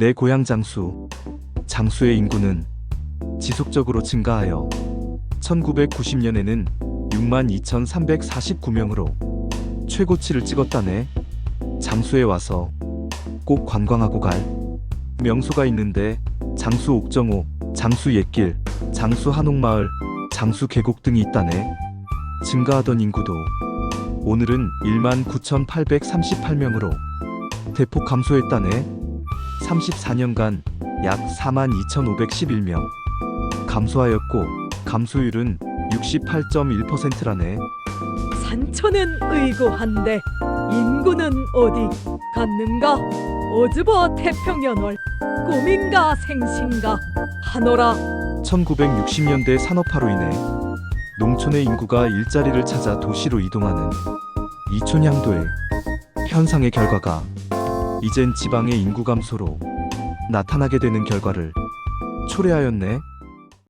내 고향 장수. 장수의 인구는 지속적으로 증가하여 1990년에는 62,349명으로 최고치를 찍었다네. 장수에 와서 꼭 관광하고 갈 명소가 있는데 장수 옥정호, 장수 옛길, 장수 한옥마을, 장수 계곡 등이 있다네. 증가하던 인구도 오늘은 19,838명으로 대폭 감소했다네. 34년간 약 42,511명 감소하였고 감소율은 68.1%라네. 산천은 의고한데 인구는 어디 갔는가? 어즈버 태평연월 꿈인가 생신가 하노라 1960년대 산업화로 인해 농촌의 인구가 일자리를 찾아 도시로 이동하는 이촌향도의 현상의 결과가 이젠 지방의 인구 감소로 나타나게 되는 결과를 초래하였네.